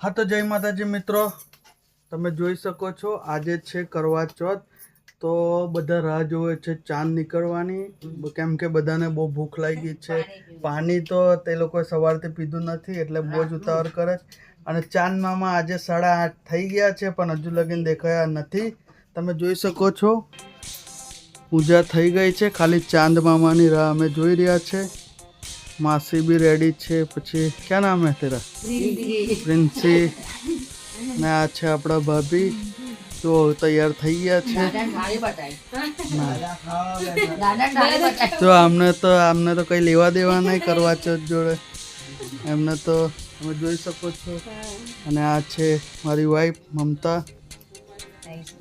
હા તો જય માતાજી મિત્રો. તમે જોઈ શકો છો, આજે છે કરવા ચોથ. તો બધા રાહ જોવે છે ચાંદ નીકળવાની. કેમ કે બધાને બહુ ભૂખ લાગી છે. પાણી તો તે લોકોએ સવારથી પીધું નથી, એટલે બહુ જ ઉતાવળ કરે છે. અને ચાંદ મામા આજે સાડા આઠ થઈ ગયા છે, પણ હજુ લગીન દેખાયા નથી. તમે જોઈ શકો છો. પૂજા થઈ ગઈ છે. ખાલી ચાંદ મામાની રાહ અમે જોઈ રહ્યા છે. માસી બી રેડી છે પછી ક્યાં નામ હે તેરા પ્રિન્સી ને આ છે આપણા ભાભી તો તૈયાર થઈ ગયા છે તો આમને તો આમને તો કઈ લેવા દેવા નહીં કરવા ચોથ જોડે એમને તો તમે જોઈ શકો છો અને આ છે મારી વાઈફ મમતા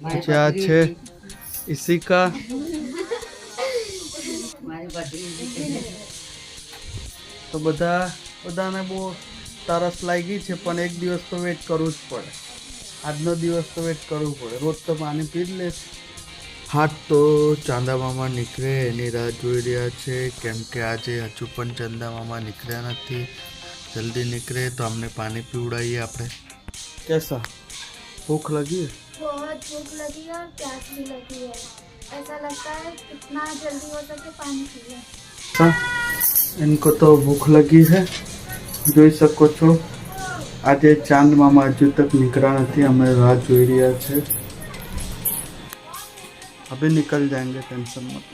પછી આ છે ઈશિકા તો બધા બધાને બહુ તરસ લાગી છે પણ એક દિવસ તો વેટ કરવું જ પડે આજનો દિવસ તો વેટ કરવું પડે રોજ તો પાણી પી જ લે હાથ તો ચાંદા મામા નીકળે એની રાહ જોઈ રહ્યા છે કેમ કે આજે હજુ પણ ચાંદા મામા નીકળ્યા નથી જલ્દી નીકળે તો અમને પાણી પીવડાવીએ આપણે કેસા ભૂખ લગી बहुत भूख लगी है और प्यास भी लगी है ऐसा लगता है कितना जल्दी हो सके पानी पी ઇનકો તો ભૂખ લગી છે જોઈ શકો છો આજે ચાંદ મામા હજુ તક નીકળ્યા નથી અમે રાહ જોઈ રહ્યા છે. अभी निकल जाएंगे टेंशन मत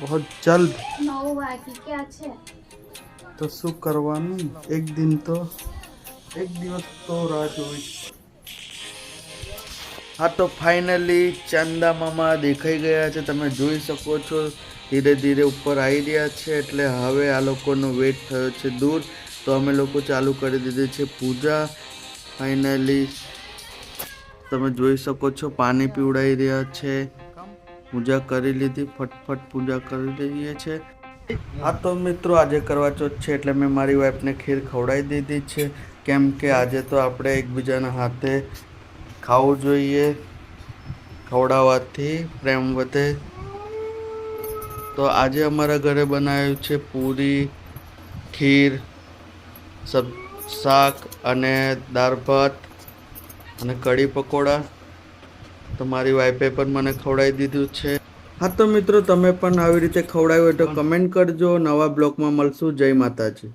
बहुत जल्द। તો શું કરવાનું એક દિન તો એક દિવસ તો રાહ જોઈશ હા, તો ફાઇનલી ચાંદા મામા દેખાઈ ગયા છે. તમે જોઈ શકો છો, ધીરે ધીરે ઉપર આવી રહ્યા છે, એટલે હવે આ લોકોનો વેટ થયો છે દૂર. તો અમે લોકો ચાલુ કરી દીધી છે પૂજા. ફાઇનલી તમે જોઈ શકો છો, પાણી પીવડાવી રહ્યા છે. પૂજા કરી લીધી, ફટફટ પૂજા કરી દઈએ છે. હા, તો મિત્રો આજે કરવા ચોથ છે, એટલે મેં મારી વાઈફને ખીર ખવડાવી દીધી છે. કેમ કે આજે તો આપણે એકબીજાના હાથે ખાવું જોઈએ. ખવડાવવાથી પ્રેમ વધે. તો આજે અમારા ઘરે બનાવ્યું છે પૂરી, ખીર, સબ, શાક અને દાળ ભાત અને કઢી પકોડા. તો મારી વાઈફે પણ મને ખવડાવી દીધું છે. હા તો મિત્રો, તમે પણ આવી રીતે ખવડાવ્યું હોય તો કમેન્ટ કરજો. નવા બ્લોગમાં મળશું. જય માતાજી.